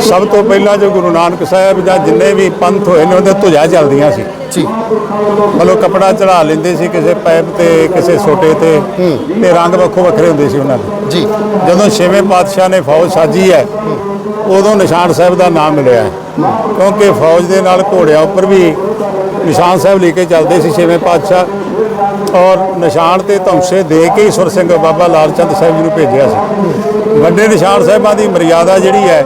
ਸਭ ਤੋਂ ਪਹਿਲਾਂ ਜੋ ਗੁਰੂ ਨਾਨਕ ਸਾਹਿਬ ਜਾਂ ਜਿੰਨੇ ਵੀ ਪੰਥ ਹੋਏ ਨੇ ਉਹਦੇ ਧੁਜਾ ਚੱਲਦੀਆਂ ਸੀ। ਜੀ। ਮਤਲਬ ਕਪੜਾ ਚੜਾ ਲੈਂਦੇ ਸੀ ਕਿਸੇ ਪੈਪ ਤੇ ਕਿਸੇ ਸੋਟੇ ਤੇ ਤੇ ਰੰਗ ਵੱਖੋ ਵੱਖਰੇ ਹੁੰਦੇ ਸੀ ਉਹਨਾਂ ਦੇ। ਜੀ। ਜਦੋਂ ਛੇਵੇਂ ਪਾਤਸ਼ਾਹ ਨੇ ਫੌਜ ਸਾਜੀ ਹੈ ਉਦੋਂ ਨਿਸ਼ਾਨ ਸਾਹਿਬ ਦਾ ਨਾਮ ਮਿਲਿਆ। ਕਿਉਂਕਿ ਫੌਜ ਦੇ ਨਾਲ ਘੋੜਿਆਂ ਉੱਪਰ ਵੀ ਨਿਸ਼ਾਨ ਸਾਹਿਬ ਲੈ ਕੇ ਚੱਲਦੇ ਸੀ ਛੇਵੇਂ ਪਾਤਸ਼ਾਹ। ਔਰ ਨਿਸ਼ਾਨ ਤੇ ਧੌਂਸੇ ਦੇ ਕੇ ਹੀ ਸੁਰ ਸਿੰਘ ਬਾਬਾ ਲਾਲ ਚੰਦ ਸਾਹਿਬ ਜੀ ਨੂੰ ਭੇਜਿਆ ਸੀ। ਵੱਡੇ ਨਿਸ਼ਾਨ ਸਾਹਿਬਾਂ ਦੀ ਮਰਿਆਦਾ ਜਿਹੜੀ ਹੈ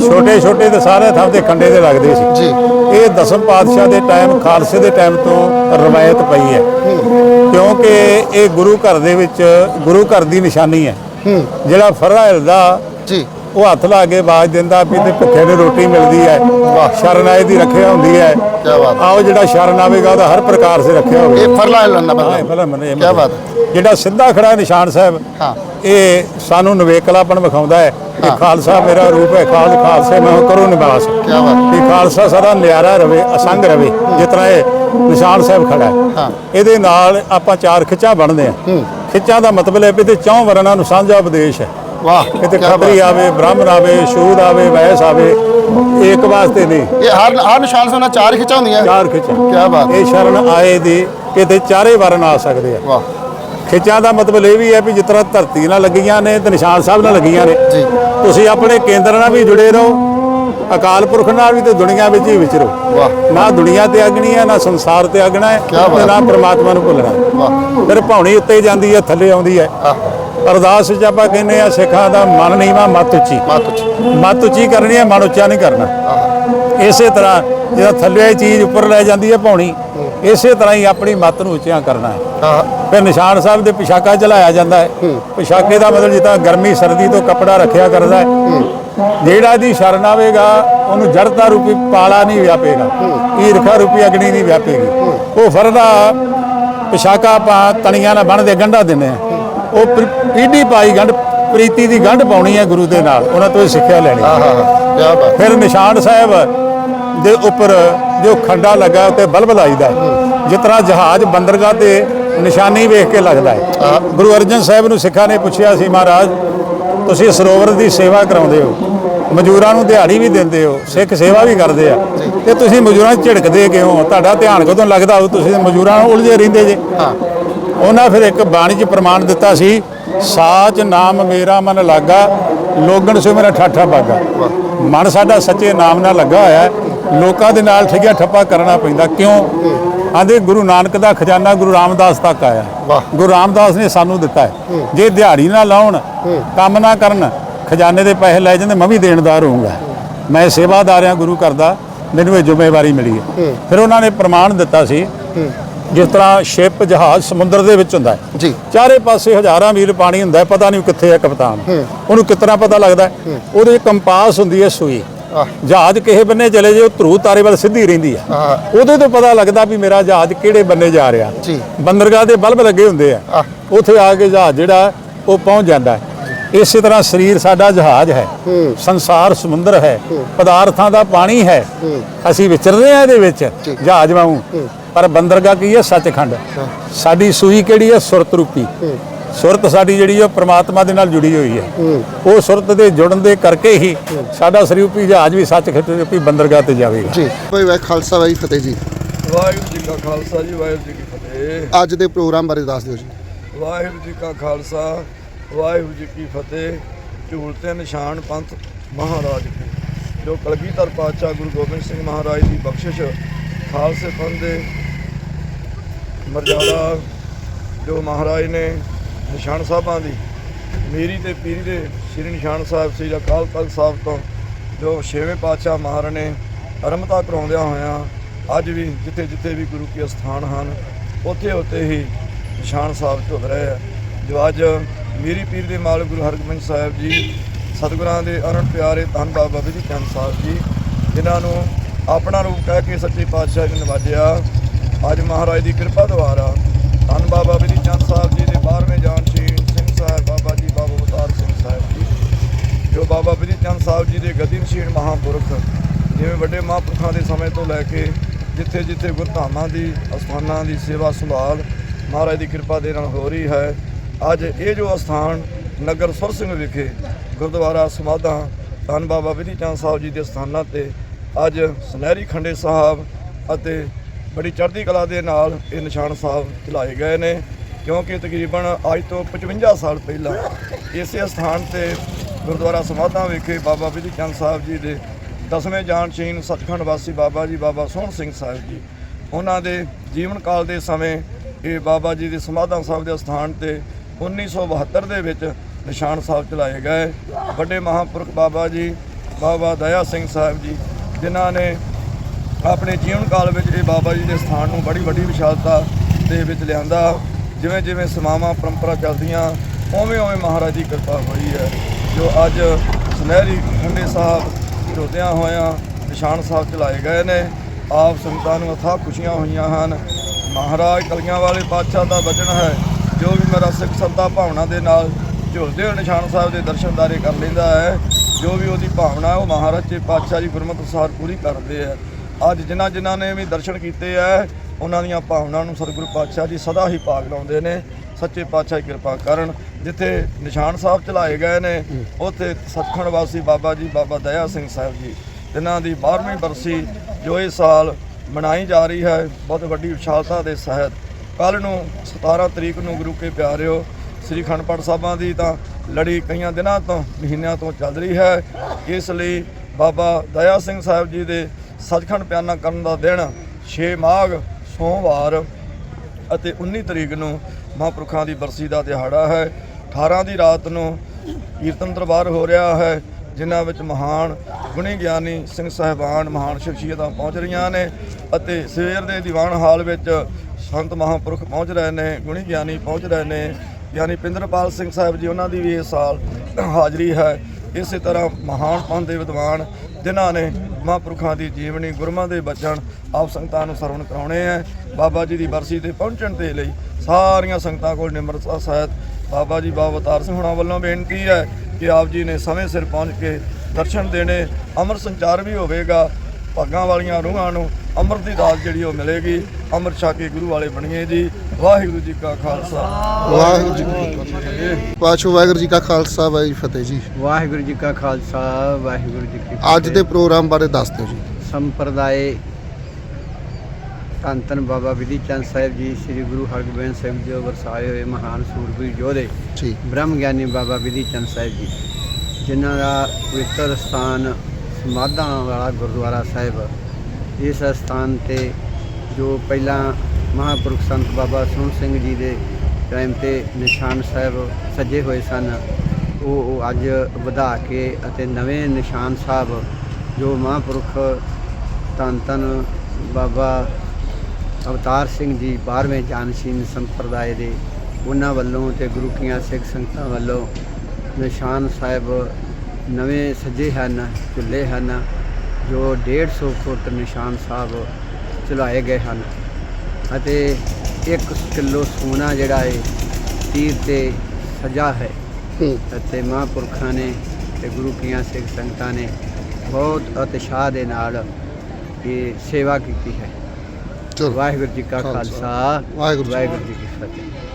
ਛੋਟੇ ਛੋਟੇ ਤੇ ਸਾਰੇ ਥਾਂ ਤੇ ਖੰਡੇ ਤੇ ਲੱਗਦੇ ਸੀ। ਜੀ। ਇਹ ਦਸਮ ਪਾਤਸ਼ਾਹ ਦੇ ਟਾਈਮ ਖਾਲਸੇ ਦੇ ਟਾਈਮ ਤੋਂ ਰਵਾਇਤ ਪਈ ਹੈ। ਕਿਉਂਕਿ ਇਹ ਗੁਰੂ ਘਰ ਦੇ ਵਿੱਚ ਗੁਰੂ ਘਰ ਦੀ ਨਿਸ਼ਾਨੀ ਹੈ। ਜਿਹੜਾ ਫਰਹਾ ਹਿਲਦਾ ਜੀ। ਉਹ ਹੱਥ ਲਾ ਕੇ ਆਵਾਜ਼ ਦਿੰਦਾ ਵੀ ਤੇ ਭੁੱਖੇ ਨੂੰ ਰੋਟੀ ਮਿਲਦੀ ਹੈ। ਸ਼ਰਨ ਆਏ ਦੀ ਰੱਖਿਆ ਹੁੰਦੀ ਹੈ। ਕਿਆ ਬਾਤ। ਆਓ ਜਿਹੜਾ ਸ਼ਰਨ ਆਵੇਗਾ ਉਹਦਾ ਹਰ ਪ੍ਰਕਾਰ ਸੇ ਰੱਖਿਆ ਹੋਵੇ। ਇਹ ਫਰਲਾ ਹਿਲਣ ਦਾ ਹਾਂ, ਪਹਿਲਾਂ ਮੰਨੇ ਕਿਆ ਬਾਤ। ਜਿਹੜਾ ਸਿੱਧਾ ਖੜਾ ਨਿਸ਼ਾਨ ਸਾਹਿਬ ਹਾਂ। ਇਹ ਸਾਨੂੰ ਨਵੇਕਲਾਪਣ ਵਿਖਾਉਂਦਾ ਹੈ ਕਿ। ਖਾਲਸਾ ਮੇਰਾ ਰੂਪ ਹੈ ਖਾਲ ਖਾਲਸੇ ਮੈਂ ਕਰੋ ਨਿਵਾਸ। ਕਿਆ ਬਾਤ। ਕਿ ਖਾਲਸਾ ਸਦਾ ਨਿਆਰਾ ਰਵੇ ਅਸੰਗ ਰਵੇ ਜਿਸ ਤਰ੍ਹਾਂ ਇਹ ਨਿਸ਼ਾਨ ਸਾਹਿਬ ਖੜਾ ਹਾਂ। ਹੈ। ਇਹਦੇ ਨਾਲ ਆਪਾਂ ਚਾਰ ਖਿੱਚਾਂ ਬਣਦੇ ਆ ਖਿੱਚਾਂ ਦਾ ਮਤਲਬ ਹੈ ਵੀ ਤੇ ਚੌਂ ਵਰਨਾਂ ਨੂੰ ਸਾਂਝਾ ਉਪਦੇਸ਼ ਹੈ। ਵਾਹ। ਕਿਤੇ ਖੱਤਰੀ। ਆਵੇ ਬ੍ਰਾਹਮਣ ਆਵੇ ਸ਼ੂਦ ਆਵੇ ਵੈਸ ਆਵੇ ਇੱਕ ਵਾਸਤੇ ਨਹੀਂ। ਇਹ ਹਰ ਹਰ ਨਿਸ਼ਾਨ ਸੇ ਉਹਨਾਂ ਚਾਰ ਖਿੱਚਾਂ ਹੁੰਦੀਆਂ। ਚਾਰ ਖਿੱਚਾਂ। ਕਿਆ ਬਾਤ। ਇਹ ਸ਼ਰਨ ਆਏ ਦੀ ਕਿਤੇ ਚਾਰੇ ਵਰਨ ਆ ਸਕਦੇ ਆ। ਵਾਹ। ਖਿੱਚਾਂ ਦਾ ਮਤਲਬ ਇਹ ਵੀ ਹੈ ਵੀ ਜਿਸ ਤਰ੍ਹਾਂ ਧਰਤੀ ਨਾਲ ਲੱਗੀਆਂ ਨੇ ਤੇ ਨਿਸ਼ਾਨ ਸਾਹਿਬ ਨਾਲ ਲੱਗੀਆਂ ਨੇ। ਜੀ। ਤੁਸੀਂ ਆਪਣੇ ਕੇਂਦਰ ਨਾਲ ਵੀ ਜੁੜੇ ਰਹੋ ਅਕਾਲ ਪੁਰਖ ਨਾਲ ਵੀ ਤੇ ਦੁਨੀਆ ਵਿੱਚ ਹੀ ਵਿਚਰੋ ਵਾਹ। ਨਾ ਦੁਨੀਆ ਤੇ ਅਗਣੀ ਹੈ ਨਾ ਸੰਸਾਰ ਤੇ ਅਗਣਾ ਹੈ ਨਾ ਪ੍ਰਮਾਤਮਾ ਨੂੰ ਭੁੱਲਣਾ। ਵਾਹ। ਫਿਰ ਭੌਣੀ ਉੱਤੇ ਜਾਂਦੀ ਹੈ ਥੱਲੇ ਆਉਂਦੀ ਹੈ। ਆਹ। ਅਰਦਾਸ ਵਿੱਚ ਆਪਾਂ ਕਹਿੰਦੇ ਆ ਸਿੱਖਾਂ ਦਾ ਮਨ ਨੀਵਾ ਮਤ ਉੱਚੀ। ਮਾਤ ਉੱਚੀ। ਮਤ ਉੱਚੀ ਕਰਨੀ ਹੈ ਮਨ ਉੱਚਾ ਨਹੀਂ ਕਰਨਾ। ਇਸੇ ਤਰ੍ਹਾਂ ਜਿਹੜਾ ਥੱਲੇ ਚੀਜ਼ ਉੱਪਰ ਲੈ ਜਾਂਦੀ ਹੈ ਭੌਣੀ ਇਸੇ ਤਰ੍ਹਾਂ ਹੀ ਆਪਣੀ ਮਤ ਨੂੰ ਉੱਚਿਆਂ ਕਰਨਾ ਹੈ। ਫਿਰ ਨਿਸ਼ਾਨ ਸਾਹਿਬ ਦੇ ਪਿਸ਼ਾਕਾ ਚਲਾਇਆ ਜਾਂਦਾ ਹੈ। ਪਿਸ਼ਾਕੇ ਦਾ ਮਤਲਬ ਜਿੱਦਾਂ ਗਰਮੀ ਸਰਦੀ ਤੋਂ ਕੱਪੜਾ ਰੱਖਿਆ ਕਰਦਾ ਹੈ। ਜਿਹੜਾ ਇਹਦੀ ਸ਼ਰਨ ਆਵੇਗਾ ਉਹਨੂੰ ਜੜਤਾ ਰੂਪੀ ਪਾਲਾ ਨਹੀਂ ਵਿਆਪੇਗਾ। ਈਰਖਾ ਰੂਪੀ ਅਗਨੀ ਨਹੀਂ ਵਿਆਪੇਗੀ। ਉਹ ਫਰਦਾ ਪਿਸ਼ਾਕਾ ਆਪਾਂ ਤਣੀਆਂ ਨਾਲ ਬੰਨਦੇ ਗੰਢਾ ਦਿੰਦੇ ਆ ਉਹ ਪੀਢੀ ਪਾਈ ਗੰਢ ਪ੍ਰੀਤੀ ਦੀ ਗੰਢ ਪਾਉਣੀ ਹੈ ਗੁਰੂ ਦੇ ਨਾਲ ਉਹਨਾਂ ਤੋਂ ਸਿੱਖਿਆ ਲੈਣੀ ਹੈ। ਆਹ ਕਿਆ ਬਾਤ। ਫਿਰ ਨਿਸ਼ਾਨ ਸਾਹਿਬ ਦੇ ਉੱਪਰ ਜੋ ਖੰਡਾ ਲੱਗਾ ਉੱਤੇ ਬਲਬ ਲਾਈਦਾ। ਜਿਸ ਤਰ੍ਹਾਂ ਜਹਾਜ਼ ਬੰਦਰਗਾਹ ਤੇ ਨਿਸ਼ਾਨੀ ਵੇਖ ਕੇ ਲੱਗਦਾ ਹੈ। ਗੁਰੂ ਅਰਜਨ ਸਾਹਿਬ ਨੂੰ ਸਿੱਖਾਂ ਨੇ ਪੁੱਛਿਆ ਸੀ ਮਹਾਰਾਜ ਤੁਸੀਂ ਸਰੋਵਰ ਦੀ ਸੇਵਾ ਕਰਾਉਂਦੇ ਹੋ ਮਜ਼ਦੂਰਾਂ ਨੂੰ ਦਿਹਾੜੀ ਵੀ ਦਿੰਦੇ ਹੋ ਸਿੱਖ ਸੇਵਾ ਵੀ ਕਰਦੇ ਆ। ਤੇ ਤੁਸੀਂ ਮਜ਼ਦੂਰਾਂ ਝਿੜਕਦੇ ਕਿਉਂ? ਤੁਹਾਡਾ ਧਿਆਨ ਕਦੋਂ ਲੱਗਦਾ ਹੋ ਤੁਸੀਂ ਮਜ਼ਦੂਰਾਂ ਨਾਲ ਉਲਝੇ ਰਹਿੰਦੇ ਜੇ। ਹਾਂ। ਉਹਨਾਂ ਫਿਰ ਇੱਕ ਬਾਣੀ 'ਚ ਪ੍ਰਮਾਣ ਦਿੱਤਾ ਸੀ ਸਾਚ ਨਾਮ ਮੇਰਾ ਮਨ ਲਾਗਾ ਲੋਗਣ ਸੋ ਮੇਰਾ ਠਾਠਾ ਬਾਗਾ। ਮਨ ਸਾਡਾ ਸੱਚੇ ਨਾਮ ਨਾਲ ਲੱਗਾ ਹੋਇਆ ਹੈ। ਲੋਕਾਂ ਦੇ ਨਾਲ ਠੱਗਿਆ ਠੱਪਾ ਕਰਨਾ ਪੈਂਦਾ। ਕਿਉਂ? ਆਂਦੇ ਗੁਰੂ ਨਾਨਕ ਦਾ ਖਜ਼ਾਨਾ ਗੁਰੂ ਰਾਮਦਾਸ ਤੱਕ ਆਇਆ। ਗੁਰੂ ਰਾਮਦਾਸ ਨੇ ਸਾਨੂੰ ਦਿੱਤਾ ਹੈ। ਜੇ ਦਿਹਾੜੀ ਨਾ ਲਾਉਣ ਕੰਮ ਨਾ ਕਰਨ ਖਜ਼ਾਨੇ ਦੇ ਪੈਸੇ ਲੈ ਜਾਂਦੇ ਮੈਂ ਵੀ ਦੇਣਦਾਰ ਹੋਊਂਗਾ। ਮੈਂ ਸੇਵਾਦਾਰ ਹਾਂ ਗੁਰੂ ਘਰ ਦਾ। ਮੈਨੂੰ ਇਹ ਜ਼ਿੰਮੇਵਾਰੀ ਮਿਲੀ ਹੈ। ਫਿਰ ਉਹਨਾਂ ਨੇ ਪ੍ਰਮਾਣ ਦਿੱਤਾ ਸੀ ਜਿਸ ਤਰ੍ਹਾਂ ਸ਼ਿਪ ਜਹਾਜ਼ ਸਮੁੰਦਰ ਦੇ ਵਿੱਚ ਹੁੰਦਾ ਹੈ। ਜੀ। ਚਾਰੇ ਪਾਸੇ ਹਜ਼ਾਰਾਂ ਮੀਲ ਪਾਣੀ ਹੁੰਦਾ ਹੈ ਪਤਾ ਨਹੀਂ ਕਿੱਥੇ ਹੈ ਕਪਤਾਨ। ਉਹਨੂੰ ਕਿਤਨਾ ਪਤਾ ਲੱਗਦਾ? ਉਹਦੇ ਕੰਪਾਸ ਹੁੰਦੀ ਹੈ ਸੂਈ। ਜਹਾਜ਼ ਕਿਸੇ ਬੰਨੇ ਚਲੇ ਜੇ ਉਹ ਧਰੂ ਤਾਰੇ ਵੱਲ ਸਿੱਧੀ ਰਹਿੰਦੀ ਹੈ। ਆਹ। ਉਹਦੇ ਤੋਂ ਪਤਾ ਲੱਗਦਾ ਵੀ ਮੇਰਾ ਜਹਾਜ਼ ਕਿਹੜੇ ਬੰਨੇ ਜਾ ਰਿਹਾ। ਜੀ। ਬੰਦਰਗਾਹ ਦੇ ਬਲਬ ਲੱਗੇ ਹੁੰਦੇ ਆ। ਉੱਥੇ ਆ ਕੇ ਜਹਾਜ਼ ਜਿਹੜਾ ਉਹ ਪਹੁੰਚ ਜਾਂਦਾ ਹੈ। ਇਸੇ ਤਰ੍ਹਾਂ ਸਰੀਰ ਸਾਡਾ ਜਹਾਜ਼ ਹੈ। ਸੰਸਾਰ ਸਮੁੰਦਰ ਹੈ। ਪਦਾਰਥਾਂ ਦਾ ਪਾਣੀ ਹੈ। ਅਸੀਂ ਵਿਚਰਦੇ ਆ ਇਹਦੇ ਵਿੱਚ। ਜਹਾਜ਼ ਵਾਂਗੂ। ਪਰ ਬੰਦਰਗਾਹ ਕੀ ਹੈ? ਸੱਚਖੰਡ। ਸਾਡੀ ਸੂਈ ਕਿਹੜੀ ਹੈ? ਸੁਰਤ ਰੂਪੀ। ਸੁਰਤ ਸਾਡੀ ਜਿਹੜੀ ਉਹ ਪ੍ਰਮਾਤਮਾ ਦੇ ਨਾਲ ਜੁੜੀ ਹੋਈ ਹੈ। ਉਹ ਸੁਰਤ ਦੇ ਜੁੜਨ ਦੇ ਕਰਕੇ ਹੀ ਸਾਡਾ ਸਰੂਪੀ ਜਹਾਜ਼ ਵੀ ਸੱਚਖੰਡ ਰੂਪੀ ਬੰਦਰਗਾਹ ਤੇ ਜਾਵੇਗਾ। ਜੀ। ਭਾਈ ਵਾਹਿ ਖਾਲਸਾ ਵਾਹਿ ਫਤਿਹ ਜੀ। ਵਾਹਿਗੁਰੂ ਜੀ ਕਾ ਖਾਲਸਾ ਜੀ ਵਾਹਿਗੁਰੂ ਜੀ ਕੀ ਫਤਿਹ। ਅੱਜ ਦੇ ਪ੍ਰੋਗਰਾਮ ਬਾਰੇ ਦੱਸ ਦਿਓ ਜੀ। ਵਾਹਿਗੁਰੂ ਜੀ ਕਾ ਖਾਲਸਾ ਵਾਹਿਗੁਰੂ ਜੀ ਕੀ ਫਤਿਹ। ਝੂਲ ਤੇ ਨਿਸ਼ਾਨ ਪੰਥ ਮਹਾਰਾਜ ਕੀ। ਜੋ ਕਲਗੀਧਰ ਪਾਤਸ਼ਾਹ ਗੁਰੂ ਗੋਬਿੰਦ ਸਿੰਘ ਮਹਾਰਾਜ ਦੀ ਬਖਸ਼ਿਸ਼ ਖਾਲਸੇ ਪੰਥ ਦੇ ਮਰਜ਼ਾਦਾ, ਜੋ ਮਹਾਰਾਜ ਨੇ ਨਿਸ਼ਾਨ ਸਾਹਿਬਾਂ ਦੀ, ਮੇਰੀ ਤੇ ਪੀਰੀ ਦੇ ਸ੍ਰੀ ਨਿਸ਼ਾਨ ਸਾਹਿਬ, ਸ੍ਰੀ ਅਕਾਲ ਤਖਤ ਸਾਹਿਬ ਤੋਂ ਜੋ ਛੇਵੇਂ ਪਾਤਸ਼ਾਹ ਮਹਾਰਾਜ ਨੇ ਅਰਮਤਾ ਕਰਾਉਂਦਿਆਂ ਹੋਇਆਂ ਅੱਜ ਵੀ ਜਿੱਥੇ ਜਿੱਥੇ ਵੀ ਗੁਰੂ ਕੀ ਅਸਥਾਨ ਹਨ, ਉੱਥੇ ਉੱਥੇ ਹੀ ਨਿਸ਼ਾਨ ਸਾਹਿਬ ਝੁਕ ਰਹੇ ਆ। ਜੋ ਅੱਜ ਮੇਰੀ ਪੀਰ ਦੇ ਮਾਲ ਗੁਰੂ ਹਰਗੋਬਿੰਦ ਸਾਹਿਬ ਜੀ, ਸਤਿਗੁਰਾਂ ਦੇ ਅਰਣ ਪਿਆਰੇ ਧੰਨ ਬਾਬਾ ਵਿਧੀ ਚੰਦ ਸਾਹਿਬ ਜੀ, ਜਿਨ੍ਹਾਂ ਨੂੰ ਆਪਣਾ ਰੂਪ ਕਹਿ ਕੇ ਸੱਚੇ ਪਾਤਸ਼ਾਹ ਨੇ ਨਵਾਜਿਆ ਅੱਜ ਮਹਾਰਾਜ ਦੀ ਕਿਰਪਾ ਦੁਆਰਾ ਧੰਨ ਬਾਬਾ ਵਿਧੀ ਚੰਦ ਸਾਹਿਬ ਜੀ ਦੇ 12ਵੇਂ ਸ਼ਹੀਦ ਸਿੰਘ ਸਾਹਿਬ, ਬਾਬਾ ਜੀ ਬਾਬਾ ਅਵਤਾਰ ਸਿੰਘ ਸਾਹਿਬ ਜੀ, ਜੋ ਬਾਬਾ ਵਿਧੀ ਚੰਦ ਸਾਹਿਬ ਜੀ ਦੇ ਗਦੀ ਨਸ਼ੀਨ ਮਹਾਂਪੁਰਖ, ਜਿਵੇਂ ਵੱਡੇ ਮਹਾਂਪੁਰਖਾਂ ਦੇ ਸਮੇਂ ਤੋਂ ਲੈ ਕੇ ਜਿੱਥੇ ਜਿੱਥੇ ਗੁਰਧਾਮਾਂ ਦੀ, ਅਸਥਾਨਾਂ ਦੀ ਸੇਵਾ ਸੰਭਾਲ ਮਹਾਰਾਜ ਦੀ ਕਿਰਪਾ ਦੇ ਨਾਲ ਹੋ ਰਹੀ ਹੈ, ਅੱਜ ਇਹ ਜੋ ਅਸਥਾਨ ਨਗਰ ਸੁਰ ਸਿੰਘ ਵਿਖੇ ਗੁਰਦੁਆਰਾ ਸਮਾਧਾਂ ਧੰਨ ਬਾਬਾ ਵਿਧੀ ਚੰਦ ਸਾਹਿਬ ਜੀ ਦੇ ਸਥਾਨਾਂ ਤੇ ਅੱਜ ਸੁਨਹਿਰੀ ਖੰਡੇ ਸਾਹਿਬ ਅਤੇ ਬੜੀ ਚੜ੍ਹਦੀ ਕਲਾ ਦੇ ਨਾਲ ਇਹ ਨਿਸ਼ਾਨ ਸਾਹਿਬ ਚਲਾਏ ਗਏ ਨੇ, ਕਿਉਂਕਿ ਤਕਰੀਬਨ ਅੱਜ ਤੋਂ 55 ਸਾਲ ਪਹਿਲਾਂ ਇਸੇ ਸਥਾਨ ਤੇ ਗੁਰਦੁਆਰਾ ਸਮਾਧਾਂ ਵਿਖੇ ਬਾਬਾ ਵਿਧੀ ਚੰਦ ਸਾਹਿਬ ਜੀ ਦੇ ਦਸਵੇਂ ਜਾਨਸ਼ੀਨ ਸੱਚਖੰਡ ਵਾਸੀ ਬਾਬਾ ਜੀ, ਬਾਬਾ ਸੋਹਣ ਸਿੰਘ ਸਾਹਿਬ ਜੀ, ਉਹਨਾਂ ਦੇ ਜੀਵਨ ਕਾਲ ਦੇ ਸਮੇਂ ਇਹ ਬਾਬਾ ਜੀ ਦੇ ਸਮਾਧਾਂ ਸਾਹਿਬ ਦੇ ਸਥਾਨ ਤੇ 1972 ਦੇ ਵਿੱਚ ਨਿਸ਼ਾਨ ਸਾਹਿਬ ਚਲਾਏ ਗਏ। ਵੱਡੇ ਮਹਾਂਪੁਰਖ ਬਾਬਾ ਜੀ, ਬਾਬਾ ਦਇਆ ਸਿੰਘ ਸਾਹਿਬ ਜੀ, ਜਿਨ੍ਹਾਂ ਨੇ ਆਪਣੇ ਜੀਵਨ ਕਾਲ ਵਿੱਚ ਇਹ ਬਾਬਾ ਜੀ ਦੇ ਸਥਾਨ ਨੂੰ ਬੜੀ ਵੱਡੀ ਵਿਸ਼ਾਲਤਾ ਦੇ ਵਿੱਚ ਲਿਆਂਦਾ। ਜਿਵੇਂ ਜਿਵੇਂ ਸਮਾਵਾਂ, ਪਰੰਪਰਾ ਚੱਲਦੀਆਂ, ਉਵੇਂ ਉਵੇਂ ਮਹਾਰਾਜ ਦੀ ਕਿਰਪਾ ਹੋਈ ਹੈ। ਜੋ ਅੱਜ ਸੁਨਹਿਰੀ ਖੰਡੇ ਸਾਹਿਬ ਝੋਦਿਆਂ ਹੋਇਆਂ ਨਿਸ਼ਾਨ ਸਾਹਿਬ ਚਲਾਏ ਗਏ ਨੇ, ਆਪ ਸੰਗਤਾਂ ਨੂੰ ਅਥਾਹ ਖੁਸ਼ੀਆਂ ਹੋਈਆਂ ਹਨ। ਮਹਾਰਾਜ ਕਲੀਆਂ ਵਾਲੇ ਪਾਤਸ਼ਾਹ ਦਾ ਵਚਨ ਹੈ, ਜੋ ਵੀ ਮੇਰਾ ਸਿੱਖ ਸਰਦਾ ਭਾਵਨਾ ਦੇ ਨਾਲ ਝੁਲਦੇ ਹੋਏ ਨਿਸ਼ਾਨ ਸਾਹਿਬ ਦੇ ਦਰਸ਼ਨਦਾਰੇ ਕਰ ਲੈਂਦਾ ਹੈ, ਜੋ ਵੀ ਉਹਦੀ ਭਾਵਨਾ ਉਹ ਮਹਾਰਾਜ ਜੀ ਪਾਤਸ਼ਾਹ ਜੀ ਗੁਰਮਤਿ ਅਨੁਸਾਰ ਪੂਰੀ ਕਰਦੇ ਆ ਅੱਜ ਜਿਨ੍ਹਾਂ ਜਿਨ੍ਹਾਂ ਨੇ ਵੀ ਦਰਸ਼ਨ ਕੀਤੇ ਆ ਉਹਨਾਂ ਦੀਆਂ ਭਾਵਨਾ ਨੂੰ ਸਤਿਗੁਰੂ ਪਾਤਸ਼ਾਹ ਜੀ ਸਦਾ ਹੀ ਭਾਗ ਲਾਉਂਦੇ ਨੇ। ਸੱਚੇ ਪਾਤਸ਼ਾਹ ਦੀ ਕਿਰਪਾ ਕਰਨ, ਜਿੱਥੇ ਨਿਸ਼ਾਨ ਸਾਹਿਬ ਚਲਾਏ ਗਏ ਨੇ, ਉੱਥੇ ਸੱਚਖੰਡ ਵਾਸੀ ਬਾਬਾ ਜੀ, ਬਾਬਾ ਦਇਆ ਸਿੰਘ ਸਾਹਿਬ ਜੀ। ਇਹਨਾਂ ਦੀ 12ਵੀਂ ਬਰਸੀ ਜੋ ਇਸ ਸਾਲ ਮਨਾਈ ਜਾ ਰਹੀ ਹੈ, ਬਹੁਤ ਵੱਡੀ ਵਿਸ਼ਾਲਤਾ ਦੇ ਸਹਿਤ। ਕੱਲ ਨੂੰ 17 ਤਰੀਕ ਨੂੰ ਗੁਰੂ ਕੇ ਪਿਆਰਿਓ, ਸ੍ਰੀ ਖੰਡ ਪਾਠ ਸਾਹਿਬਾਂ ਦੀ ਤਾਂ ਲੜੀ ਕਈਆਂ ਦਿਨਾਂ ਤੋਂ, ਮਹੀਨਿਆਂ ਤੋਂ ਚੱਲ ਰਹੀ ਹੈ। ਇਸ ਲਈ ਬਾਬਾ ਦਇਆ ਸਿੰਘ ਸਾਹਿਬ ਜੀ ਦੇ ਸੱਚਖੰਡ ਪਿਆਨਾ ਕਰਨ ਦਾ ਦਿਨ 6 ਮਾਘ ਸੋਮਵਾਰ ਅਤੇ 19 ਤਰੀਕ ਨੂੰ ਮਹਾਂਪੁਰਖਾਂ ਦੀ ਬਰਸੀ ਦਾ ਦਿਹਾੜਾ ਹੈ। 18 ਦੀ ਰਾਤ ਨੂੰ ਕੀਰਤਨ ਦਰਬਾਰ ਹੋ ਰਿਹਾ ਹੈ, ਜਿਨ੍ਹਾਂ ਵਿੱਚ ਮਹਾਨ ਗੁਣੀ ਗਿਆਨੀ ਸਿੰਘ ਸਾਹਿਬਾਨ, ਮਹਾਨ ਸ਼ਖਸੀਅਤਾਂ ਪਹੁੰਚ ਰਹੀਆਂ ਨੇ ਅਤੇ ਸਵੇਰ ਦੇ ਦੀਵਾਨ ਹਾਲ ਵਿੱਚ ਸੰਤ ਮਹਾਂਪੁਰਖ ਪਹੁੰਚ ਰਹੇ ਨੇ, ਗੁਣੀ ਗਿਆਨੀ ਪਹੁੰਚ ਰਹੇ ਨੇ। ਗਿਆਨੀ ਪਿੰਦਰਪਾਲ ਸਿੰਘ ਸਾਹਿਬ ਜੀ, ਉਹਨਾਂ ਦੀ ਵੀ ਇਸ ਸਾਲ ਹਾਜ਼ਰੀ ਹੈ। ਇਸੇ ਤਰ੍ਹਾਂ ਮਹਾਨ ਪੰਥ ਦੇ ਵਿਦਵਾਨ ਜਿਨ੍ਹਾਂ ਨੇ ਮਹਾਂਪੁਰਖਾਂ ਦੀ ਜੀਵਨੀ ਗੁਰਮਾਂ ਦੇ ਬਚਨ ਆਪ ਸੰਗਤਾਂ ਨੂੰ ਸਰਵਣ ਕਰਾਉਣੇ ਹੈ ਬਾਬਾ ਜੀ ਦੀ ਬਰਸੀ ਤੇ ਪਹੁੰਚਣ ਦੇ ਲਈ ਸਾਰੀਆਂ ਸੰਗਤਾਂ ਕੋਲ ਨਿਮਰਤਾ ਸਹਿਤ ਬਾਬਾ ਜੀ ਬਾਬਾ ਅਵਤਾਰ ਸਿੰਘ ਹੁਣਾਂ ਵੱਲੋਂ ਬੇਨਤੀ ਹੈ ਕਿ ਆਪ ਜੀ ਨੇ ਸਮੇਂ ਸਿਰ ਪਹੁੰਚ ਕੇ ਦਰਸ਼ਨ ਦੇਣੇ। ਅਮਰ ਸੰਚਾਰ ਵੀ ਹੋਵੇਗਾ। ਭਾਗਾਂ ਵਾਲੀਆਂ ਰੂਹਾਂ ਨੂੰ ਅੰਮ੍ਰਿਤ ਦੀ ਦਾਤ ਜਿਹੜੀ ਉਹ ਮਿਲੇਗੀ। ਅੰਮ੍ਰਿਤ ਛਕ ਕੇ ਗੁਰੂ ਵਾਲੇ ਬਣੀਏ ਜੀ। ਵਾਹਿਗੁਰੂ ਜੀ ਕਾ ਖਾਲਸਾ। ਵਾਹਿਗੁਰੂ ਜੀ ਕੀ ਫਤਿਹ। ਪਾਸ਼ੋ ਵਾਹਿਗੁਰੂ ਜੀ ਕਾ ਖਾਲਸਾ ਵਾਹਿਗੁਰੂ ਜੀ ਫਤਿਹ ਜੀ। ਵਾਹਿਗੁਰੂ ਜੀ ਕਾ ਖਾਲਸਾ ਵਾਹਿਗੁਰੂ ਜੀ ਕੀ ਅੱਜ ਦੇ ਪ੍ਰੋਗਰਾਮ ਬਾਰੇ ਦੱਸ ਦਿਓ ਜੀ। ਸੰਪਰਦਾਇ ਧੰਨ ਬਾਬਾ ਵਿਧੀ ਚੰਦ ਸਾਹਿਬ ਜੀ ਸ੍ਰੀ ਗੁਰੂ ਹਰਗੋਬਿੰਦ ਸਿੰਘ ਜੀ ਵਰਸਾਏ ਹੋਏ ਮਹਾਨ ਸੂਰਬੀਰ ਯੋਧੇ ਜੀ। ਬ੍ਰਹਮ ਗਿਆਨੀ ਬਾਬਾ ਵਿਧੀ ਚੰਦ ਸਾਹਿਬ ਜੀ ਜਿਨ੍ਹਾਂ ਦਾ ਪਵਿੱਤਰ ਸਥਾਨ ਸਮਾਧਾਂ ਵਾਲਾ ਗੁਰਦੁਆਰਾ ਸਾਹਿਬ ਇਸ ਸਥਾਨ ਤੇ ਜੋ ਪਹਿਲਾਂ ਮਹਾਂਪੁਰਖ ਸੰਤ ਬਾਬਾ ਸੋਹਣ ਸਿੰਘ ਜੀ ਦੇ ਟਾਈਮ ਤੇ ਨਿਸ਼ਾਨ ਸਾਹਿਬ ਸੱਜੇ ਹੋਏ ਸਨ, ਉਹ ਅੱਜ ਵਧਾ ਕੇ ਅਤੇ ਨਵੇਂ ਨਿਸ਼ਾਨ ਸਾਹਿਬ ਜੋ ਮਹਾਂਪੁਰਖ ਧੰਨ ਧੰਨ ਬਾਬਾ ਅਵਤਾਰ ਸਿੰਘ ਜੀ 12ਵੇਂ ਜਾਨਸ਼ੀਨ ਸੰਪਰਦਾਇ ਦੇ ਉਹਨਾਂ ਵੱਲੋਂ ਤੇ ਗੁਰੂ ਕੀਆਂ ਸਿੱਖ ਸੰਗਤਾਂ ਵੱਲੋਂ ਨਿਸ਼ਾਨ ਸਾਹਿਬ ਨਵੇਂ ਸੱਜੇ ਹਨ ਚੁੱਲੇ ਹਨ ਜੋ 150 ਫੁੱਟ ਨਿਸ਼ਾਨ ਸਾਹਿਬ ਚਲਾਏ ਗਏ ਹਨ ਅਤੇ 1 ਕਿਲੋ ਸੋਨਾ ਜਿਹੜਾ ਹੈ ਤੀਰ ਤੇ ਸਜਾ ਹੈ। ਅਤੇ ਮਹਾਂਪੁਰਖਾਂ ਨੇ ਤੇ ਗੁਰੂ ਕੀਆਂ ਸਿੱਖ ਸੰਗਤਾਂ ਨੇ ਬਹੁਤ ਉਤਸ਼ਾਹ ਦੇ ਨਾਲ ਇਹ ਸੇਵਾ ਕੀਤੀ ਹੈ। ਵਾਹਿਗੁਰੂ ਜੀ ਕਾ ਖਾਲਸਾ। ਵਾਹਿਗੁਰੂ ਜੀ ਕੀ ਫਤਿਹ।